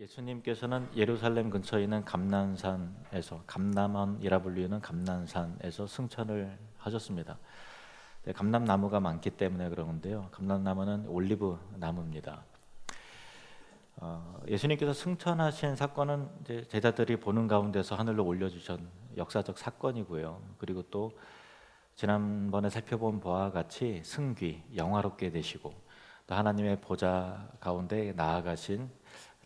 예수님께서는 예루살렘 근처에 있는 감난산에서 감남원이라 불리는 감난산에서 승천을 하셨습니다. 네, 감남 나무가 많기 때문에 그러는데요. 감남 나무는 올리브 나무입니다. 어, 예수님께서 승천하신 사건은 제자들이 보는 가운데서 하늘로 올려주신 역사적 사건이고요. 그리고 또 지난번에 살펴본 바와 같이 승귀 영화롭게 되시고 또 하나님의 보좌 가운데 나아가신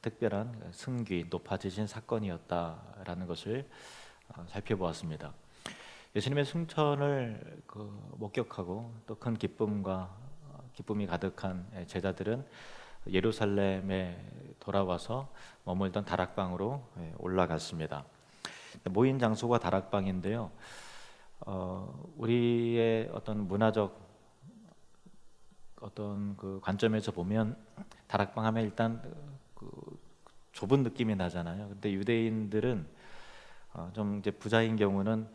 특별한 승귀 높아지신 사건이었다라는 것을 어, 살펴보았습니다. 예수님의 승천을 그 목격하고 또 큰 기쁨과 어, 기쁨이 가득한 제자들은 예루살렘에 돌아와서 머물던 다락방으로 예, 올라갔습니다. 모인 장소가 다락방인데요. 어, 우리의 어떤 문화적 어떤 그 관점에서 보면 다락방 하면 일단 그 좁은 느낌이 나잖아요. 근데 유대인들은 어, 좀 이제 부자인 경우는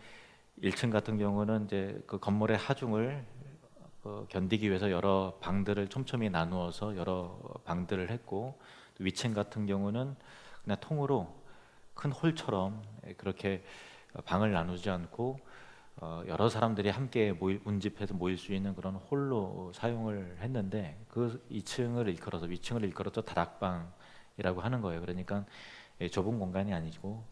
1층 같은 경우는 이제 그 건물의 하중을 어, 견디기 위해서 여러 방들을 촘촘히 나누어서 여러 방들을 했고 또 위층 같은 경우는 그냥 통으로 큰 홀처럼 그렇게 방을 나누지 않고 어, 여러 사람들이 함께 모일, 운집해서 모일 수 있는 그런 홀로 사용을 했는데 그 2층을 일컬어서 위층을 일컬어서 다락방 이라고 하는 거예요. 그러니까 예, 좁은 공간이 아니고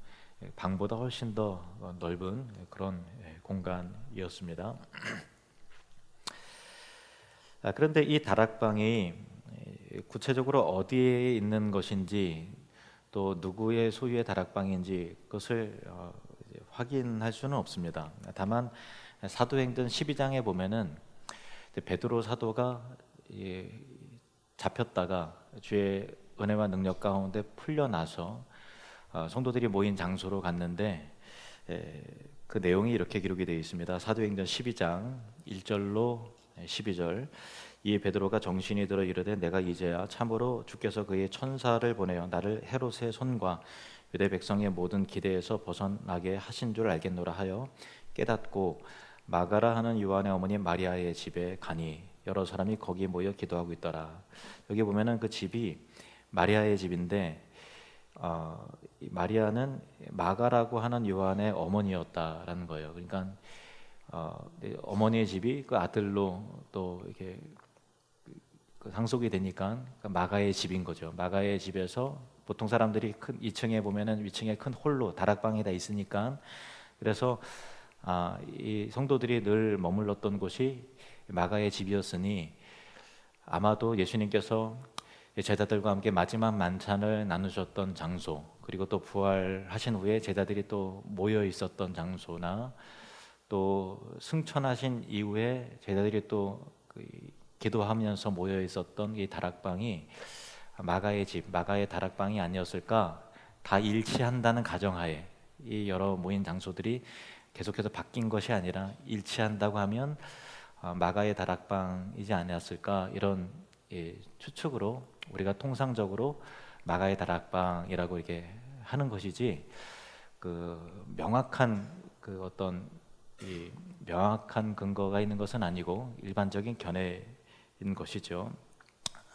예, 방보다 훨씬 더 넓은 그런 예, 공간이었습니다. 아, 그런데 이 다락방이 예, 구체적으로 어디에 있는 것인지 또 누구의 소유의 다락방인지 그것을 어, 확인할 수는 없습니다. 다만 사도행전 12장에 보면은 베드로 사도가 예, 잡혔다가 주의 은혜와 능력 가운데 풀려나서 어, 성도들이 모인 장소로 갔는데 에, 그 내용이 이렇게 기록이 되어 있습니다. 사도행전 12장 1절로 12절 이에 베드로가 정신이 들어 이르되 내가 이제야 참으로 주께서 그의 천사를 보내어 나를 헤롯의 손과 유대 백성의 모든 기대에서 벗어나게 하신 줄 알겠노라 하여 깨닫고 마가라 하는 요한의 어머니 마리아의 집에 가니 여러 사람이 거기 모여 기도하고 있더라. 여기 보면은 그 집이 마리아의 집인데 어, 마리아는 마가라고 하는 요한의 어머니였다라는 거예요. 그러니까 어, 어머니의 집이 그 아들로 또 이렇게 그 상속이 되니까 그 마가의 집인 거죠. 마가의 집에서 보통 사람들이 큰 2층에 보면은 위층에 큰 홀로 다락방이 다 있으니까 그래서 아, 이 성도들이 늘 머물렀던 곳이 마가의 집이었으니 아마도 예수님께서 제자들과 함께 마지막 만찬을 나누셨던 장소 그리고 또 부활하신 후에 제자들이 또 모여 있었던 장소나 또 승천하신 이후에 제자들이 또그 기도하면서 모여 있었던 이 다락방이 마가의 집, 마가의 다락방이 아니었을까? 다 일치한다는 가정하에 이 여러 모인 장소들이 계속해서 바뀐 것이 아니라 일치한다고 하면 어, 마가의 다락방이지 않았을까 이런 예, 추측으로 우리가 통상적으로 마가의 다락방이라고 이렇게 하는 것이지 그 명확한 그 어떤 이 명확한 근거가 있는 것은 아니고 일반적인 견해인 것이죠.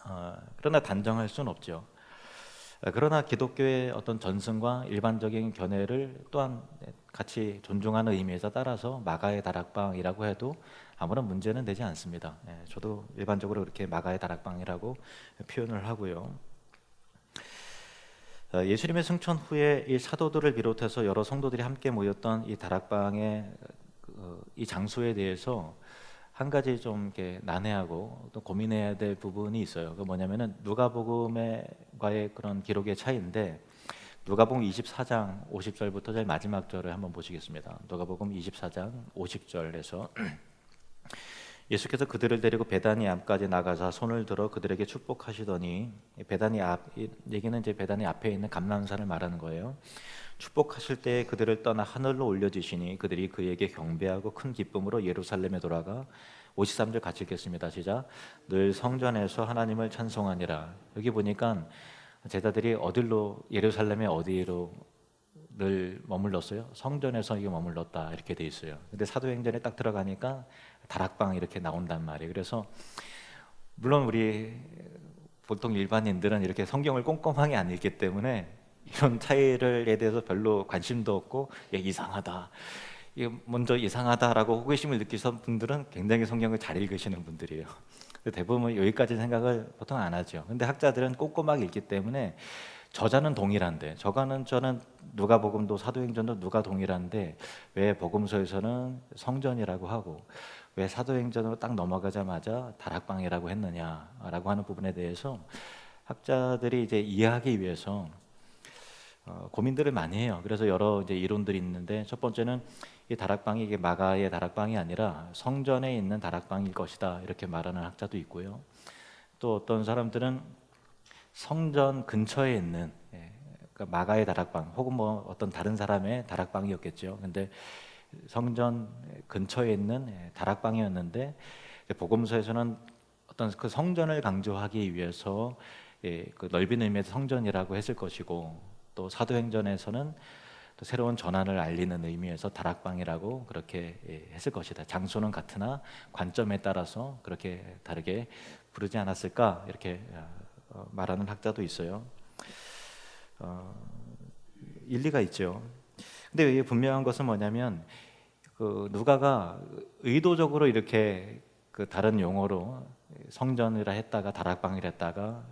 어, 그러나 단정할 수는 없죠. 어, 그러나 기독교의 어떤 전승과 일반적인 견해를 또한 같이 존중하는 의미에서 따라서 마가의 다락방이라고 해도 아무런 문제는 되지 않습니다. 예, 저도 일반적으로 그렇게 마가의 다락방이라고 표현을 하고요. 어, 예수님의 승천 후에 이 사도들을 비롯해서 여러 성도들이 함께 모였던 이 다락방의 어, 이 장소에 대해서 한 가지 좀 이렇게 난해하고 또 고민해야 될 부분이 있어요. 그 뭐냐면은 누가복음과의 그런 기록의 차이인데 누가복음 24장 50절부터 제일 마지막 절을 한번 보시겠습니다. 누가복음 24장 50절에서 예수께서 그들을 데리고 베다니 앞까지 나가사 손을 들어 그들에게 축복하시더니 베다니 앞 얘기는 이제 베다니 앞에 있는 감람산을 말하는 거예요. 축복하실 때 그들을 떠나 하늘로 올려주시니 그들이 그에게 경배하고 큰 기쁨으로 예루살렘에 돌아가 53절 같이 읽겠습니다. 시작. 늘 성전에서 하나님을 찬송하니라. 여기 보니까 제자들이 어디로 예루살렘의 어디로 늘 머물렀어요? 성전에서 이게 머물렀다 이렇게 돼 있어요. 근데 사도행전에 딱 들어가니까 다락방 이렇게 나온단 말이에요. 그래서 물론 우리 보통 일반인들은 이렇게 성경을 꼼꼼하게 안 읽기 때문에 이런 차이를에 대해서 별로 관심도 없고 예, 이상하다. 이게 먼저 이상하다라고 호기심을 느끼신 분들은 굉장히 성경을 잘 읽으시는 분들이에요. 대부분 여기까지 생각을 보통 안 하죠. 근데 학자들은 꼼꼼하게 읽기 때문에 저자는 동일한데 저가는 저는 누가복음도 사도행전도 누가 동일한데 왜 복음서에서는 성전이라고 하고 왜 사도행전으로 딱 넘어가자마자 다락방이라고 했느냐라고 하는 부분에 대해서 학자들이 이제 이해하기 위해서 어, 고민들을 많이 해요. 그래서 여러 이제 이론들이 있는데 첫 번째는 이 다락방이 이게 마가의 다락방이 아니라 성전에 있는 다락방일 것이다 이렇게 말하는 학자도 있고요. 또 어떤 사람들은 성전 근처에 있는 예, 그러니까 마가의 다락방 혹은 뭐 어떤 다른 사람의 다락방이었겠죠. 근데 성전 근처에 있는 예, 다락방이었는데 복음서에서는 어떤 그 성전을 강조하기 위해서 예, 그 넓은 의미의 성전이라고 했을 것이고 또 사도행전에서는 또 새로운 전환을 알리는 의미에서 다락방이라고 그렇게 예, 했을 것이다. 장소는 같으나 관점에 따라서 그렇게 다르게 부르지 않았을까 이렇게 어, 말하는 학자도 있어요. 어, 일리가 있죠. 근데 분명한 것은 뭐냐면 그 누가가 의도적으로 이렇게 그 다른 용어로 성전이라 했다가 다락방이라 했다가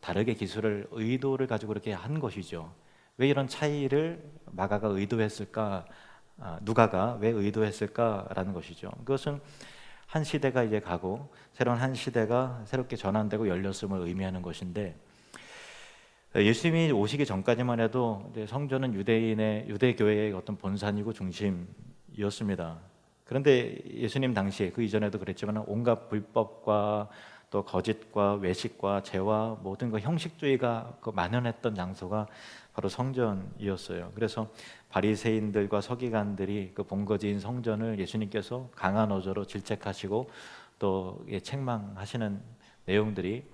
다르게 기술을 의도를 가지고 이렇게 한 것이죠. 왜 이런 차이를 마가가 의도했을까? 아, 누가가 왜 의도했을까라는 것이죠. 그것은 한 시대가 이제 가고 새로운 한 시대가 새롭게 전환되고 열렸음을 의미하는 것인데 예수님이 오시기 전까지만 해도 성전은 유대인의 유대 교회의 어떤 본산이고 중심이었습니다. 그런데 예수님 당시에 그 이전에도 그랬지만 온갖 불법과 또 거짓과 외식과 죄와 모든 그 형식주의가 그 만연했던 장소가 바로 성전이었어요. 그래서 바리새인들과 서기관들이 그 본거지인 성전을 예수님께서 강한 어조로 질책하시고 또 책망하시는 내용들이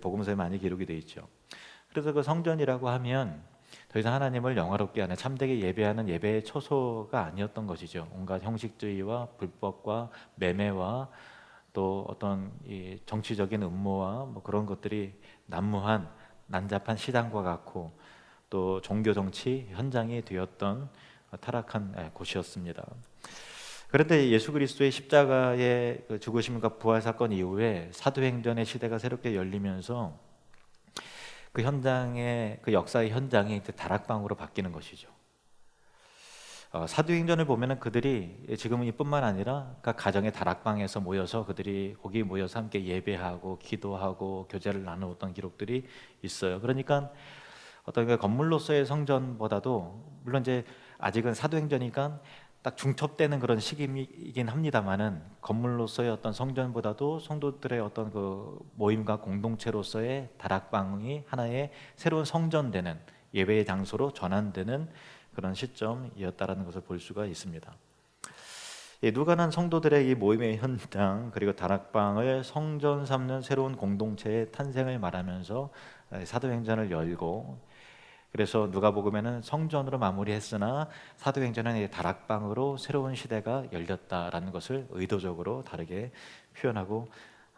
복음서에 많이 기록이 되어 있죠. 그래서 그 성전이라고 하면 더 이상 하나님을 영화롭게 하는 참되게 예배하는 예배의 초소가 아니었던 것이죠. 온갖 형식주의와 불법과 매매와 또 어떤 정치적인 음모와 뭐 그런 것들이 난무한 난잡한 시장과 같고 또 종교 정치 현장이 되었던 타락한 예, 곳이었습니다. 그런데 예수 그리스도의 십자가의 그 죽으심과 부활 사건 이후에 사도행전의 시대가 새롭게 열리면서 그 현장의 그 역사의 현장이 이제 다락방으로 바뀌는 것이죠. 어, 사도행전을 보면은 그들이 지금은 이뿐만 아니라 각 가정의 다락방에서 모여서 그들이 거기 모여서 함께 예배하고 기도하고 교제를 나누었던 기록들이 있어요. 그러니까 어떤 그 건물로서의 성전보다도 물론 이제 아직은 사도행전이니까 딱 중첩되는 그런 시기이긴 합니다만은 건물로서의 어떤 성전보다도 성도들의 어떤 그 모임과 공동체로서의 다락방이 하나의 새로운 성전되는 예배의 장소로 전환되는 그런 시점이었다라는 것을 볼 수가 있습니다. 누가는 성도들의 이 모임의 현장 그리고 다락방을 성전 삼는 새로운 공동체의 탄생을 말하면서 사도행전을 열고 그래서 누가복음에는 성전으로 마무리했으나 사도행전은 다락방으로 새로운 시대가 열렸다라는 것을 의도적으로 다르게 표현하고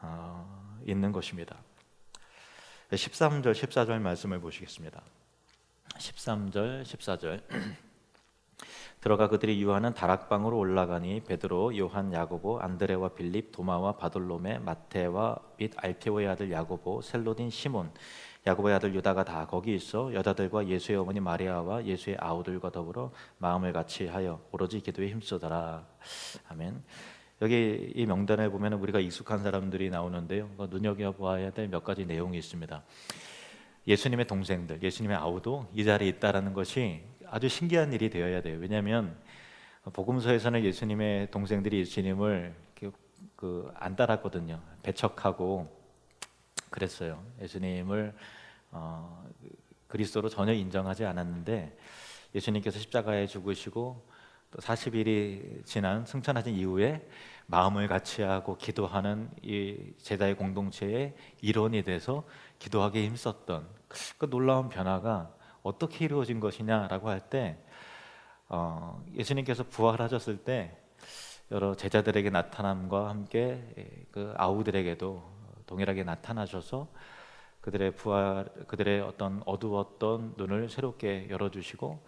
어, 있는 것입니다. 13절, 14절 말씀을 보시겠습니다. 13절, 14절. 들어가 그들이 유하는 다락방으로 올라가니 베드로, 요한, 야고보, 안드레와 빌립, 도마와 바돌로메, 마테와 및 알페오의 아들 야고보, 셀로딘 시몬, 야고보의 아들 유다가 다 거기 있어 여자들과 예수의 어머니 마리아와 예수의 아우들과 더불어 마음을 같이 하여 오로지 기도에 힘쓰더라. 아멘. 여기 이 명단에 보면 우리가 익숙한 사람들이 나오는데요. 눈여겨 보아야 될 몇 가지 내용이 있습니다. 예수님의 동생들, 예수님의 아우도 이 자리에 있다라는 것이 아주 신기한 일이 되어야 돼요. 왜냐하면 복음서에서는 예수님의 동생들이 예수님을 그 안 따랐거든요. 배척하고 그랬어요. 예수님을 어, 그리스도로 전혀 인정하지 않았는데 예수님께서 십자가에 죽으시고 또 40일이 지난 승천하신 이후에 마음을 같이 하고 기도하는 이 제자의 공동체의 일원이 돼서 기도하기에 힘썼던 그 놀라운 변화가 어떻게 이루어진 것이냐라고 할때 어, 예수님께서 부활하셨을 때 여러 제자들에게 나타남과 함께 그 아우들에게도 동일하게 나타나셔서 그들의 부활, 그들의 어떤 어두웠던 눈을 새롭게 열어주시고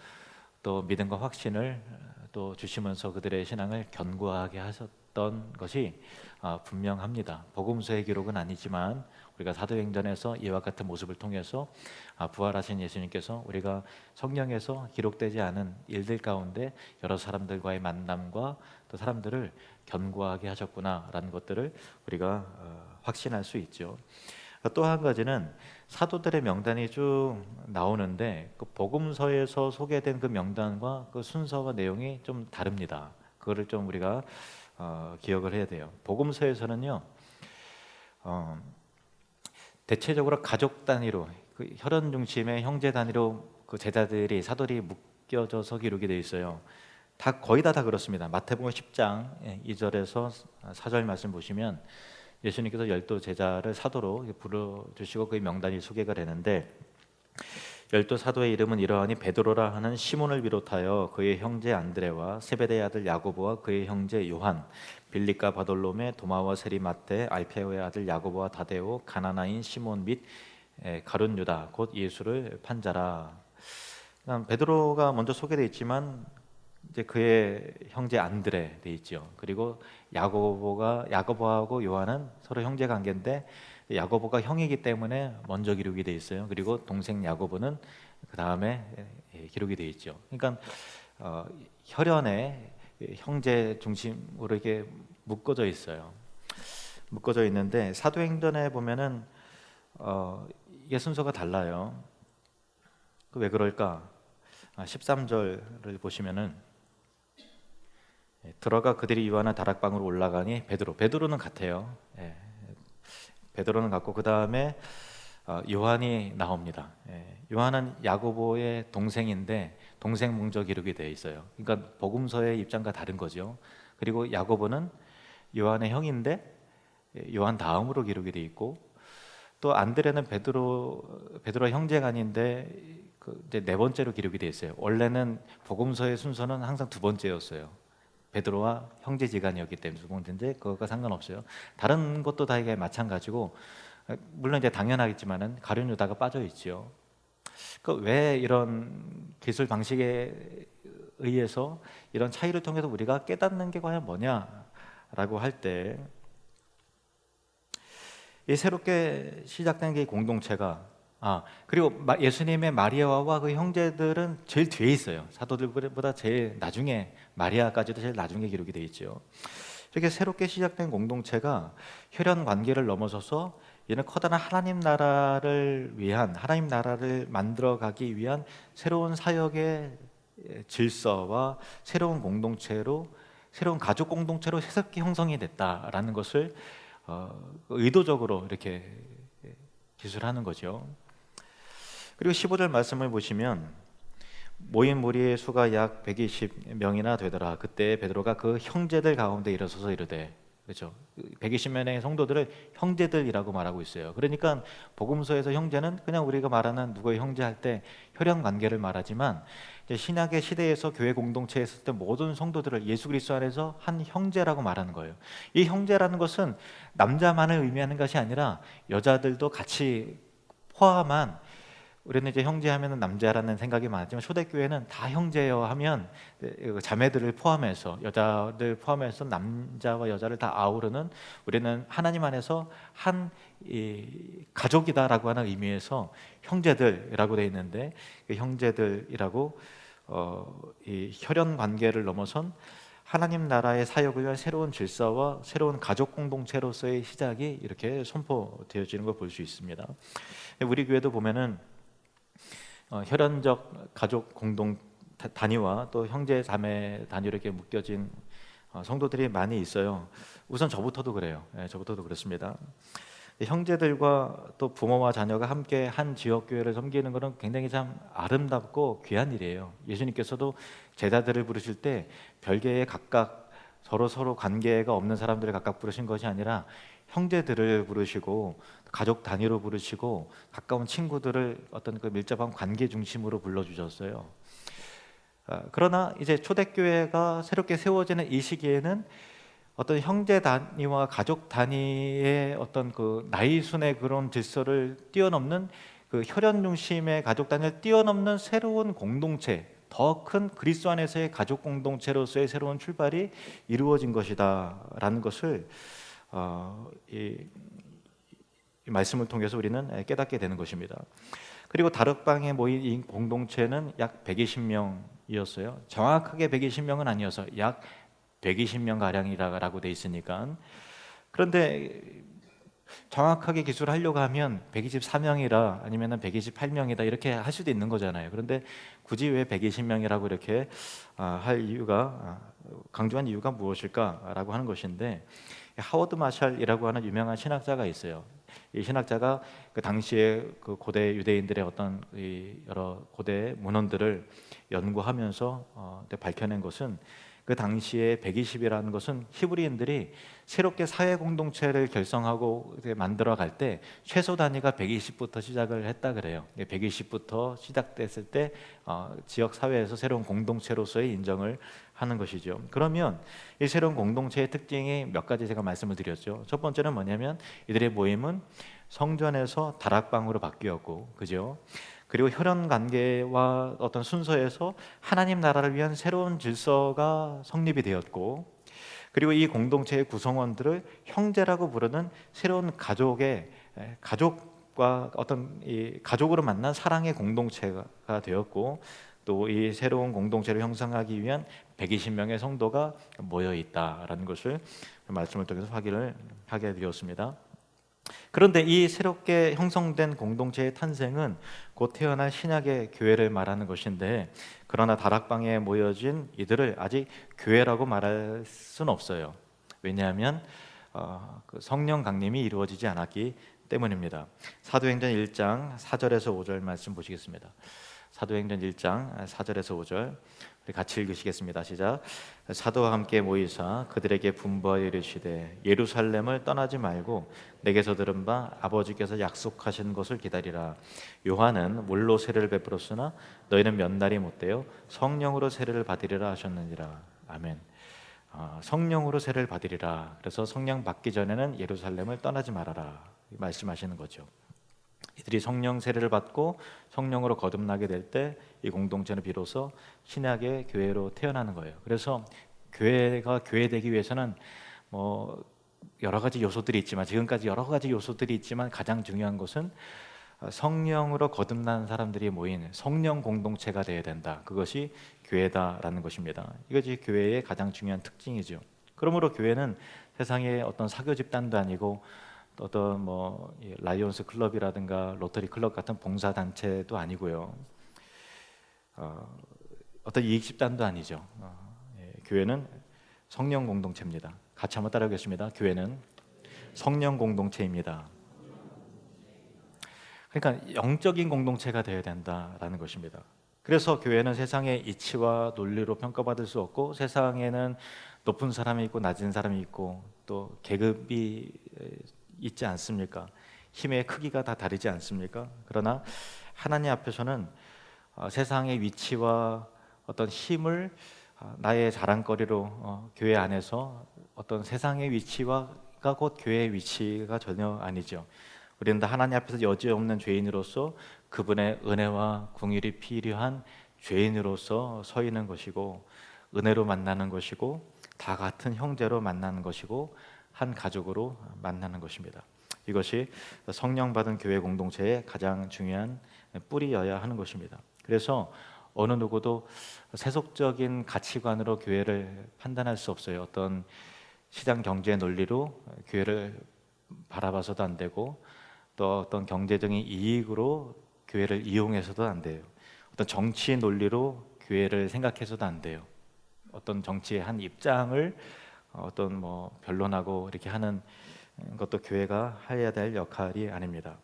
또 믿음과 확신을 또 주시면서 그들의 신앙을 견고하게 하셨 던 것이 아, 분명합니다. 복음서의 기록은 아니지만 우리가 사도행전에서 이와 같은 모습을 통해서 아, 부활하신 예수님께서 우리가 성령에서 기록되지 않은 일들 가운데 여러 사람들과의 만남과 또 사람들을 견고하게 하셨구나라는 것들을 우리가 어, 확신할 수 있죠. 또 한 가지는 사도들의 명단이 쭉 나오는데 그 복음서에서 소개된 그 명단과 그 순서와 내용이 좀 다릅니다. 그거를 좀 우리가 어, 기억을 해야 돼요. 복음서에서는요. 어, 대체적으로 가족 단위로 그 혈연 중심의 형제 단위로 그 제자들이 사도들이 묶여져서 기록이 되어 있어요. 다 거의 다 다 그렇습니다. 마태복음 10장 2절에서 4절 말씀 보시면 예수님께서 열두 제자를 사도로 부르 주시고 그의 명단이 소개가 되는데 열두 사도의 이름은 이러하니 베드로라 하는 시몬을 비롯하여 그의 형제 안드레와 세베대의 아들 야고보와 그의 형제 요한 빌립과 바돌로메 도마와 세리마테 알페오의 아들 야고보와 다데오 가나나인 시몬 및 에, 가룟 유다 곧 예수를 판자라. 베드로가 먼저 소개돼 있지만 이제 그의 형제 안드레 돼 있죠. 그리고 야고보가 야고보하고 요한은 서로 형제 관계인데 야고보가 형이기 때문에 먼저 기록이 돼 있어요. 그리고 동생 야고보는 그 다음에 기록이 돼 있죠. 그러니까 어, 혈연의 형제 중심으로 이렇게 묶어져 있어요. 묶어져 있는데 사도행전에 보면은 어, 이게 순서가 달라요. 그 왜 그럴까? 아, 13절을 보시면은 예, 들어가 그들이 요한의 다락방으로 올라가니 베드로 베드로는 같아요. 예, 베드로는 같고 그 다음에 어, 요한이 나옵니다. 예, 요한은 야고보의 동생인데 동생 뭉저 기록이 되어 있어요. 그러니까 복음서의 입장과 다른 거죠. 그리고 야고보는 요한의 형인데 예, 요한 다음으로 기록이 되어 있고 또 안드레는 베드로 베드로 형제가 아닌데 그 이제 네 번째로 기록이 되어 있어요. 원래는 복음서의 순서는 항상 두 번째였어요. 베드로와 형제지간이었기 때문에 두 번째인데 그거가 상관없어요. 다른 것도 다 이게 마찬가지고 물론 이제 당연하겠지만은 가룟 유다가 빠져 있죠. 그왜 이런 기술 방식에 의해서 이런 차이를 통해서 우리가 깨닫는 게 과연 뭐냐라고 할 때 이 새롭게 시작된 게 공동체가 아 그리고 예수님의 마리아와 그 형제들은 제일 뒤에 있어요. 사도들보다 제일 나중에 마리아까지도 제일 나중에 기록이 되어 있죠. 이렇게 새롭게 시작된 공동체가 혈연 관계를 넘어서서 이는 커다란 하나님 나라를 위한 하나님 나라를 만들어 가기 위한 새로운 사역의 질서와 새로운 공동체로 새로운 가족 공동체로 새롭게 형성이 됐다라는 것을 어, 의도적으로 이렇게 기술하는 거죠. 그리고 15절 말씀을 보시면 모인 무리의 수가 약 120명이나 되더라. 그때 베드로가 그 형제들 가운데 일어서서 이르되 그렇죠. 120명의 성도들을 형제들이라고 말하고 있어요. 그러니까 복음서에서 형제는 그냥 우리가 말하는 누구의 형제 할 때 혈연 관계를 말하지만 신약의 시대에서 교회 공동체에 있을 때 모든 성도들을 예수 그리스도 안에서 한 형제라고 말하는 거예요. 이 형제라는 것은 남자만을 의미하는 것이 아니라 여자들도 같이 포함한 우리는 이제 형제 하면은 남자라는 생각이 많았지만 초대교회는 다 형제여 하면 자매들을 포함해서 여자들 포함해서 남자와 여자를 다 아우르는 우리는 하나님 안에서 한 가족이다라고 하는 의미에서 형제들이라고 되어 있는데 그 형제들이라고 어, 이 혈연 관계를 넘어선 하나님 나라의 사역을 위한 새로운 질서와 새로운 가족 공동체로서의 시작이 이렇게 선포되어지는 걸 볼 수 있습니다. 우리 교회도 보면은 어, 혈연적 가족 공동 단위와 또 형제 자매 단위로 이렇게 묶여진 어, 성도들이 많이 있어요. 우선 저부터도 그래요. 예, 저부터도 그렇습니다. 형제들과 또 부모와 자녀가 함께 한 지역 교회를 섬기는 것은 굉장히 참 아름답고 귀한 일이에요. 예수님께서도 제자들을 부르실 때 별개의 각각 서로 서로 관계가 없는 사람들을 각각 부르신 것이 아니라 형제들을 부르시고 가족 단위로 부르시고 가까운 친구들을 어떤 그 밀접한 관계 중심으로 불러주셨어요. 아, 그러나 이제 초대교회가 새롭게 세워지는 이 시기에는 어떤 형제 단위와 가족 단위의 어떤 그 나이 순의 그런 질서를 뛰어넘는 그 혈연 중심의 가족 단위를 뛰어넘는 새로운 공동체, 더 큰 그리스도 안에서의 가족 공동체로서의 새로운 출발이 이루어진 것이다라는 것을 어, 이, 이 말씀을 통해서 우리는 깨닫게 되는 것입니다. 그리고 다락방에 모인 이 공동체는 약 120명이었어요. 정확하게 120명은 아니어서 약 120명 가량이라고 돼 있으니까 그런데 정확하게 기술하려고 하면 124명이라 아니면 128명이다 이렇게 할 수도 있는 거잖아요. 그런데 굳이 왜 120명이라고 이렇게 아, 할 이유가 아, 강조한 이유가 무엇일까라고 하는 것인데 하워드 마샬이라고 하는 유명한 신학자가 있어요. 이 신학자가 그 당시에 그 고대 유대인들의 어떤 여러 고대 문헌들을 연구하면서 어, 밝혀낸 것은 그 당시에 120이라는 것은 히브리인들이 새롭게 사회 공동체를 결성하고 만들어 갈 때 최소 단위가 120부터 시작을 했다 그래요. 120부터 시작됐을 때 어, 지역 사회에서 새로운 공동체로서의 인정을 하는 것이죠. 그러면 이 새로운 공동체의 특징이 몇 가지 제가 말씀을 드렸죠. 첫 번째는 뭐냐면 이들의 모임은 성전에서 다락방으로 바뀌었고, 그죠? 그리고 혈연 관계와 어떤 순서에서 하나님 나라를 위한 새로운 질서가 성립이 되었고 그리고 이 공동체의 구성원들을 형제라고 부르는 새로운 가족의 가족 과 어떤 이 가족으로 만난 사랑의 공동체가 되었고 또 이 새로운 공동체를 형성하기 위한 120명의 성도가 모여 있다라는 것을 말씀을 통해서 확인을 하게 되었습니다. 그런데 이 새롭게 형성된 공동체의 탄생은 곧 태어날 신약의 교회를 말하는 것인데 그러나 다락방에 모여진 이들을 아직 교회라고 말할 수는 없어요. 왜냐하면 어, 그 성령 강림이 이루어지지 않았기 때문입니다. 사도행전 1장 4절에서 5절 말씀 보시겠습니다. 사도행전 1장 4절에서 5절 우리 같이 읽으시겠습니다. 시작. 사도와 함께 모이사 그들에게 분부하여 이르시되 예루살렘을 떠나지 말고 내게서 들은 바 아버지께서 약속하신 것을 기다리라. 요한은 물로 세례를 베풀었으나 너희는 몇 날이 못 되어 성령으로 세례를 받으리라 하셨느니라. 아멘. 어, 성령으로 세례를 받으리라. 그래서 성령 받기 전에는 예루살렘을 떠나지 말아라. 말씀하시는 거죠. 이들이 성령 세례를 받고 성령으로 거듭나게 될 때 이 공동체는 비로소 신약의 교회로 태어나는 거예요. 그래서 교회가 교회되기 위해서는 뭐 여러 가지 요소들이 있지만 지금까지 여러 가지 요소들이 있지만 가장 중요한 것은 성령으로 거듭난 사람들이 모인 성령 공동체가 되어야 된다. 그것이 교회다라는 것입니다. 이것이 교회의 가장 중요한 특징이죠. 그러므로 교회는 세상의 어떤 사교 집단도 아니고 어떤 뭐 라이온스 클럽이라든가 로터리 클럽 같은 봉사 단체도 아니고요. 어, 어떤 이익 집단도 아니죠. 어, 예, 교회는 성령 공동체입니다. 같이 한번 따라하겠습니다. 교회는 성령 공동체입니다. 그러니까 영적인 공동체가 되어야 된다라는 것입니다. 그래서 교회는 세상의 이치와 논리로 평가받을 수 없고 세상에는 높은 사람이 있고 낮은 사람이 있고 또 계급이 있지 않습니까? 힘의 크기가 다 다르지 않습니까? 그러나 하나님 앞에서는 어, 세상의 위치와 어떤 힘을 어, 나의 자랑거리로 어, 교회 안에서 어떤 세상의 위치와가 곧 교회의 위치가 전혀 아니죠. 우리는 다 하나님 앞에서 여지없는 죄인으로서 그분의 은혜와 궁일이 필요한 죄인으로서 서 있는 것이고 은혜로 만나는 것이고 다 같은 형제로 만나는 것이고 한 가족으로 만나는 것입니다. 이것이 성령 받은 교회 공동체의 가장 중요한 뿌리여야 하는 것입니다. 그래서 어느 누구도 세속적인 가치관으로 교회를 판단할 수 없어요. 어떤 시장 경제 논리로 교회를 바라봐서도 안 되고 또 어떤 경제적인 이익으로 교회를 이용해서도 안 돼요. 어떤 정치 논리로 교회를 생각해서도 안 돼요. 어떤 정치의 한 입장을 어떤 뭐 변론하고 이렇게 하는 것도 교회가 해야 될 역할이 아닙니다.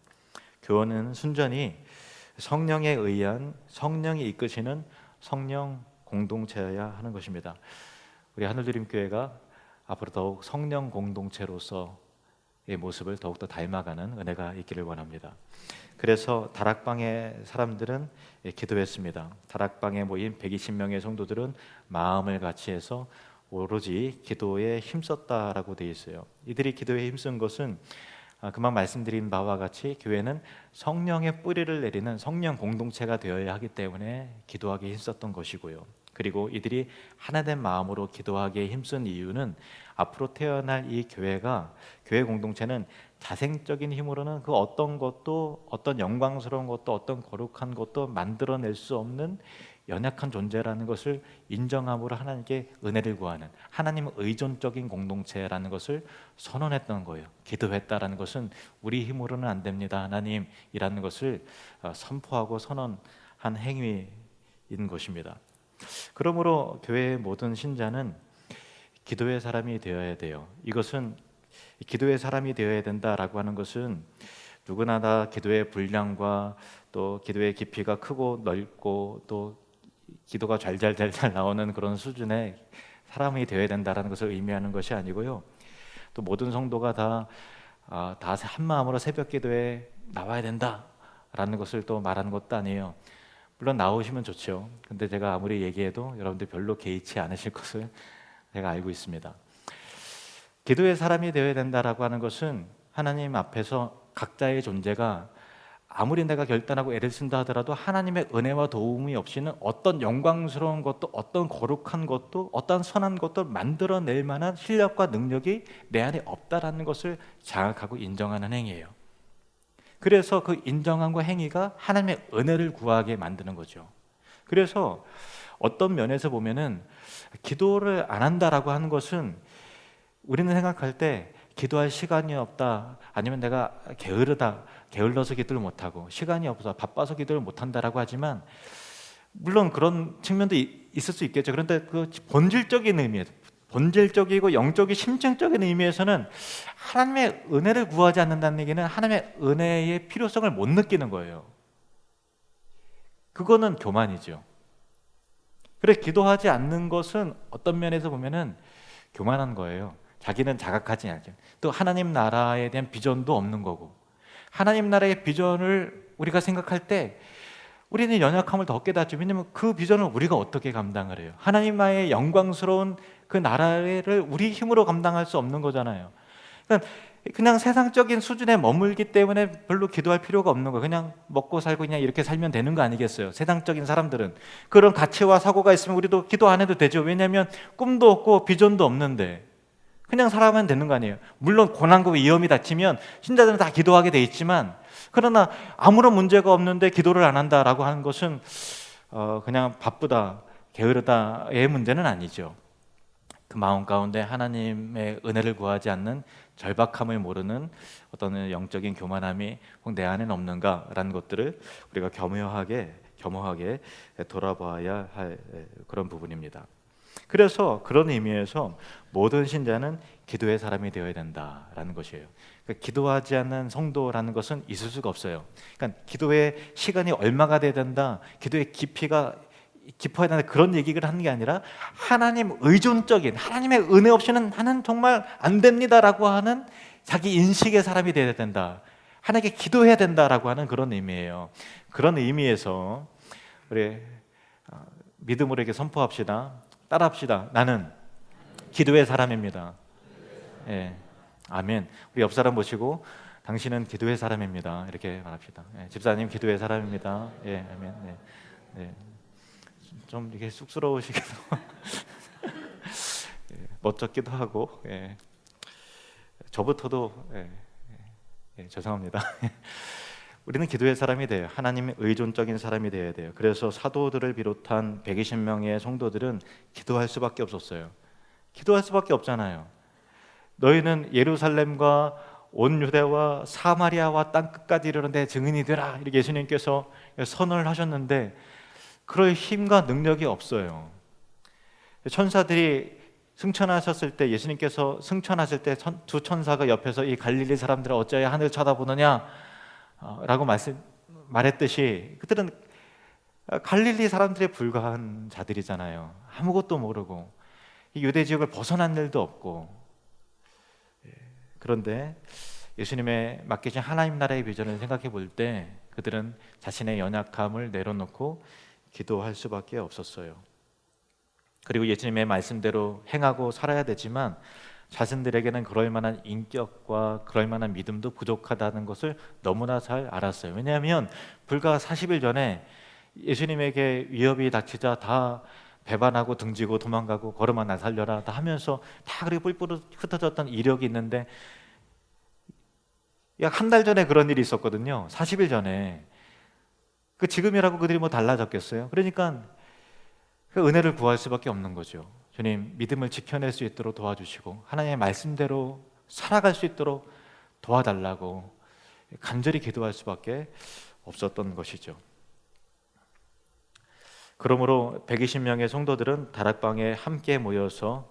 교회는 순전히 성령에 의한 성령이 이끄시는 성령 공동체여야 하는 것입니다. 우리 하늘드림 교회가 앞으로 더욱 성령 공동체로서 의 모습을 더욱더 닮아가는 은혜가 있기를 원합니다. 그래서 다락방의 사람들은 기도했습니다. 다락방에 모인 120명의 성도들은 마음을 같이 해서 오로지 기도에 힘썼다라고 되어 있어요. 이들이 기도에 힘쓴 것은 아, 그만 말씀드린 바와 같이 교회는 성령의 뿌리를 내리는 성령 공동체가 되어야 하기 때문에 기도하기에 힘썼던 것이고요. 그리고 이들이 하나된 마음으로 기도하기에 힘쓴 이유는 앞으로 태어날 이 교회가 교회 공동체는 자생적인 힘으로는 그 어떤 것도 어떤 영광스러운 것도 어떤 거룩한 것도 만들어낼 수 없는 연약한 존재라는 것을 인정함으로 하나님께 은혜를 구하는 하나님 의존적인 공동체라는 것을 선언했던 거예요. 기도했다라는 것은 우리 힘으로는 안 됩니다. 하나님이라는 것을 어, 선포하고 선언한 행위인 것입니다. 그러므로 교회의 모든 신자는 기도의 사람이 되어야 돼요. 이것은 기도의 사람이 되어야 된다라고 하는 것은 누구나 다 기도의 분량과 또 기도의 깊이가 크고 넓고 또 기도가 잘잘잘잘 나오는 그런 수준의 사람이 되어야 된다라는 것을 의미하는 것이 아니고요. 또 모든 성도가 다 아, 다 한 마음으로 새벽 기도에 나와야 된다라는 것을 또 말하는 것도 아니에요. 물론 나오시면 좋죠. 근데 제가 아무리 얘기해도 여러분들 별로 개의치 않으실 것을 제가 알고 있습니다. 기도의 사람이 되어야 된다라고 하는 것은 하나님 앞에서 각자의 존재가 아무리 내가 결단하고 애를 쓴다 하더라도 하나님의 은혜와 도움이 없이는 어떤 영광스러운 것도 어떤 거룩한 것도 어떤 선한 것도 만들어낼 만한 실력과 능력이 내 안에 없다라는 것을 자각하고 인정하는 행위예요. 그래서 그 인정함과 행위가 하나님의 은혜를 구하게 만드는 거죠. 그래서 어떤 면에서 보면은 기도를 안 한다라고 하는 것은 우리는 생각할 때 기도할 시간이 없다. 아니면 내가 게으르다 게을러서 기도를 못하고 시간이 없어 바빠서 기도를 못한다라고 하지만 물론 그런 측면도 있을 수 있겠죠. 그런데 그 본질적인 의미에서 본질적이고 영적이 심층적인 의미에서는 하나님의 은혜를 구하지 않는다는 얘기는 하나님의 은혜의 필요성을 못 느끼는 거예요. 그거는 교만이죠. 그래 기도하지 않는 것은 어떤 면에서 보면은 교만한 거예요 자기는 자각하지 않죠. 또 하나님 나라에 대한 비전도 없는 거고 하나님 나라의 비전을 우리가 생각할 때 우리는 연약함을 더 깨닫죠. 왜냐하면 그 비전을 우리가 어떻게 감당을 해요? 하나님의 영광스러운 그 나라를 우리 힘으로 감당할 수 없는 거잖아요. 그러니까 그냥 세상적인 수준에 머물기 때문에 별로 기도할 필요가 없는 거예요. 그냥 먹고 살고 그냥 이렇게 살면 되는 거 아니겠어요? 세상적인 사람들은 그런 가치와 사고가 있으면 우리도 기도 안 해도 되죠. 왜냐하면 꿈도 없고 비전도 없는데 그냥 살아가면 되는 거 아니에요. 물론 고난과 위험이 닥치면 신자들은 다 기도하게 돼 있지만 그러나 아무런 문제가 없는데 기도를 안 한다라고 하는 것은 어 그냥 바쁘다, 게으르다의 문제는 아니죠. 그 마음 가운데 하나님의 은혜를 구하지 않는 절박함을 모르는 어떤 영적인 교만함이 내 안에는 없는가라는 것들을 우리가 겸허하게 겸허하게 돌아봐야 할 그런 부분입니다. 그래서 그런 의미에서 모든 신자는 기도의 사람이 되어야 된다라는 것이에요. 그러니까 기도하지 않는 성도라는 것은 있을 수가 없어요. 그러니까 기도의 시간이 얼마가 돼야 된다, 기도의 깊이가 깊어야 된다 그런 얘기를 하는 게 아니라 하나님 의존적인 하나님의 은혜 없이는 나는 정말 안 됩니다라고 하는 자기 인식의 사람이 되어야 된다. 하나님께 기도해야 된다라고 하는 그런 의미예요. 그런 의미에서 우리 어, 믿음으로 이렇게 선포합시다. 따라합시다. 나는 기도의 사람입니다. 예. 아멘. 우리 옆 사람 보시고 당신은 기도의 사람입니다. 이렇게 말합시다. 예. 집사님 기도의 사람입니다. 예. 아멘. 네. 네. 좀 이게 쑥스러우시기도 예. 멋쩍기도 하고 예. 저부터도 예. 예. 예. 죄송합니다. 우리는 기도의 사람이 돼요. 하나님의 의존적인 사람이 되어야 돼요. 그래서 사도들을 비롯한 120명의 성도들은 기도할 수밖에 없었어요. 기도할 수밖에 없잖아요. 너희는 예루살렘과 온 유대와 사마리아와 땅 끝까지 이르는데 증인이 되라 이렇게 예수님께서 선언을 하셨는데 그럴 힘과 능력이 없어요. 천사들이 승천하셨을 때 예수님께서 승천하실 때 두 천사가 옆에서 이 갈릴리 사람들을 어찌하여 하늘 쳐다보느냐 어, 라고 말씀, 말했듯이 그들은 갈릴리 사람들에 불과한 자들이잖아요. 아무것도 모르고 유대 지역을 벗어난 일도 없고 예, 그런데 예수님의 맡기신 하나님 나라의 비전을 생각해 볼 때 그들은 자신의 연약함을 내려놓고 기도할 수밖에 없었어요. 그리고 예수님의 말씀대로 행하고 살아야 되지만 자신들에게는 그럴 만한 인격과 그럴 만한 믿음도 부족하다는 것을 너무나 잘 알았어요. 왜냐하면 불과 40일 전에 예수님에게 위협이 닥치자 다 배반하고 등지고 도망가고 걸음아 나 살려라 다 하면서 다 그렇게 뿔뿔 흩어졌던 이력이 있는데 약 한 달 전에 그런 일이 있었거든요. 40일 전에 그 지금이라고 그들이 뭐 달라졌겠어요? 그러니까 그 은혜를 구할 수밖에 없는 거죠. 주님 믿음을 지켜낼 수 있도록 도와주시고 하나님의 말씀대로 살아갈 수 있도록 도와달라고 간절히 기도할 수밖에 없었던 것이죠. 그러므로 120명의 성도들은 다락방에 함께 모여서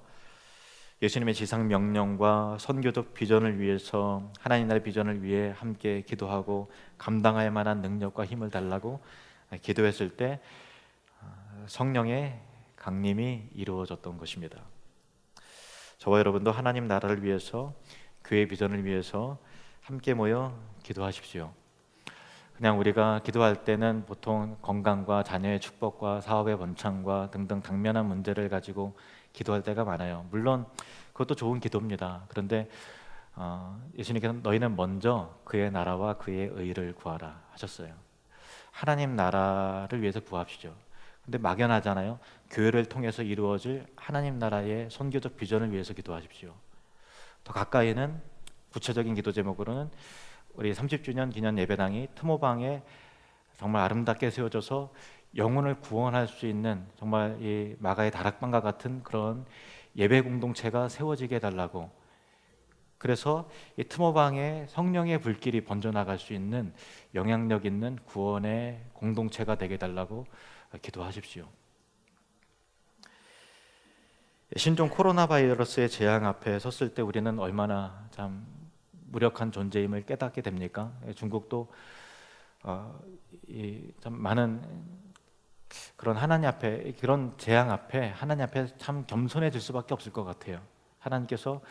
예수님의 지상 명령과 선교적 비전을 위해서 하나님 나라의 비전을 위해 함께 기도하고 감당할 만한 능력과 힘을 달라고 기도했을 때 어, 성령의 강림이 이루어졌던 것입니다. 저와 여러분도 하나님 나라를 위해서 교회 비전을 위해서 함께 모여 기도하십시오. 그냥 우리가 기도할 때는 보통 건강과 자녀의 축복과 사업의 번창과 등등 당면한 문제를 가지고 기도할 때가 많아요. 물론 그것도 좋은 기도입니다. 그런데 어, 예수님께서 너희는 먼저 그의 나라와 그의 의를 구하라 하셨어요. 하나님 나라를 위해서 구합시죠. 근데 막연하잖아요. 교회를 통해서 이루어질 하나님 나라의 선교적 비전을 위해서 기도하십시오. 더 가까이는 구체적인 기도 제목으로는 우리 30주년 기념 예배당이 트모방에 정말 아름답게 세워져서 영혼을 구원할 수 있는 정말 이 마가의 다락방과 같은 그런 예배 공동체가 세워지게 해달라고 그래서 이 트모방에 성령의 불길이 번져나갈 수 있는 영향력 있는 구원의 공동체가 되게 해달라고 기도하십시오. 신종 코로나 바이러스의 재앙 앞에 섰을 때 우리는 얼마나 참 무력한 존재임을 깨닫게 됩니까? 중국도 어, 참 많은 그런 하나님 앞에 그런 재앙 앞에 하나님 앞에 참 겸손해질 수밖에 없을 것 같아요. 하나님께서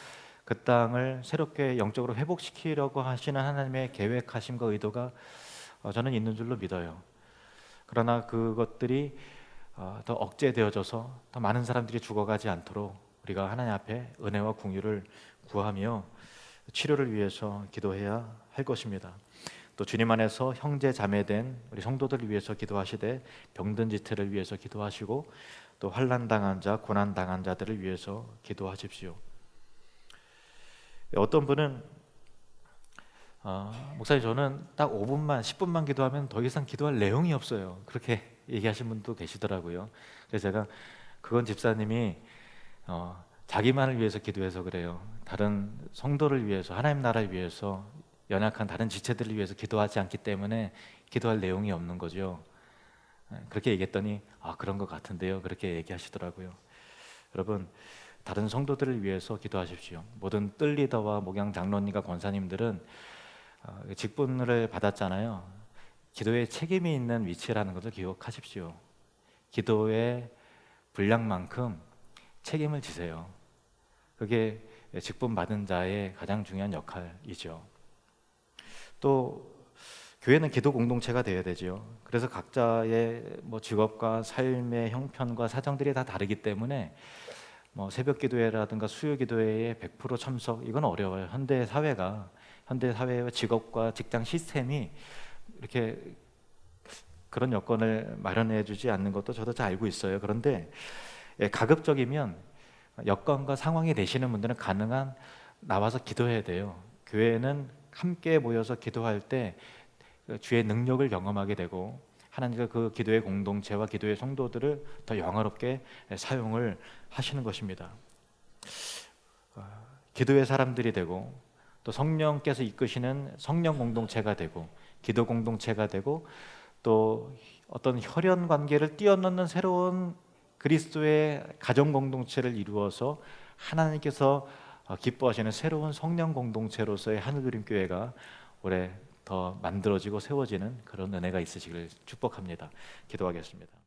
그 땅을 새롭게 영적으로 회복시키려고 하시는 하나님의 계획하심과 의도가 어, 저는 있는 줄로 믿어요. 그러나 그것들이 어, 더 억제되어져서 더 많은 사람들이 죽어가지 않도록 우리가 하나님 앞에 은혜와 궁유를 구하며 치료를 위해서 기도해야 할 것입니다. 또 주님 안에서 형제 자매된 우리 성도들을 위해서 기도하시되 병든 지체를 위해서 기도하시고 또 환난 당한 자, 고난 당한 자들을 위해서 기도하십시오. 어떤 분은 어, 목사님 저는 딱 5분만 10분만 기도하면 더 이상 기도할 내용이 없어요. 그렇게 얘기하신 분도 계시더라고요. 그래서 제가 그건 집사님이 어, 자기만을 위해서 기도해서 그래요. 다른 성도를 위해서 하나님 나라를 위해서 연약한 다른 지체들을 위해서 기도하지 않기 때문에 기도할 내용이 없는 거죠. 예, 그렇게 얘기했더니 아 그런 것 같은데요. 그렇게 얘기하시더라고요. 여러분 다른 성도들을 위해서 기도하십시오. 모든 뜰 리더와 목양 장로님과 권사님들은 어, 직분을 받았잖아요. 기도에 책임이 있는 위치라는 것을 기억하십시오. 기도의 분량만큼 책임을 지세요. 그게 직분 받은 자의 가장 중요한 역할이죠. 또 교회는 기도 공동체가 되어야 되죠. 그래서 각자의 뭐 직업과 삶의 형편과 사정들이 다 다르기 때문에 뭐 새벽 기도회라든가 수요 기도회에 100% 참석 이건 어려워요. 현대 사회가 현대 사회의 직업과 직장 시스템이 이렇게 그런 여건을 마련해 주지 않는 것도 저도 잘 알고 있어요. 그런데 예, 가급적이면 여건과 상황이 되시는 분들은 가능한 나와서 기도해야 돼요. 교회는 함께 모여서 기도할 때그 주의 능력을 경험하게 되고 하나님과 그 기도의 공동체와 기도의 성도들을 더 영화롭게 사용을 하시는 것입니다. 어, 기도의 사람들이 되고 또 성령께서 이끄시는 성령 공동체가 되고 기도 공동체가 되고 또 어떤 혈연 관계를 뛰어넘는 새로운 그리스도의 가정 공동체를 이루어서 하나님께서 어, 기뻐하시는 새로운 성령 공동체로서의 하늘그림 교회가 올해 더 만들어지고 세워지는 그런 은혜가 있으시길 축복합니다. 기도하겠습니다.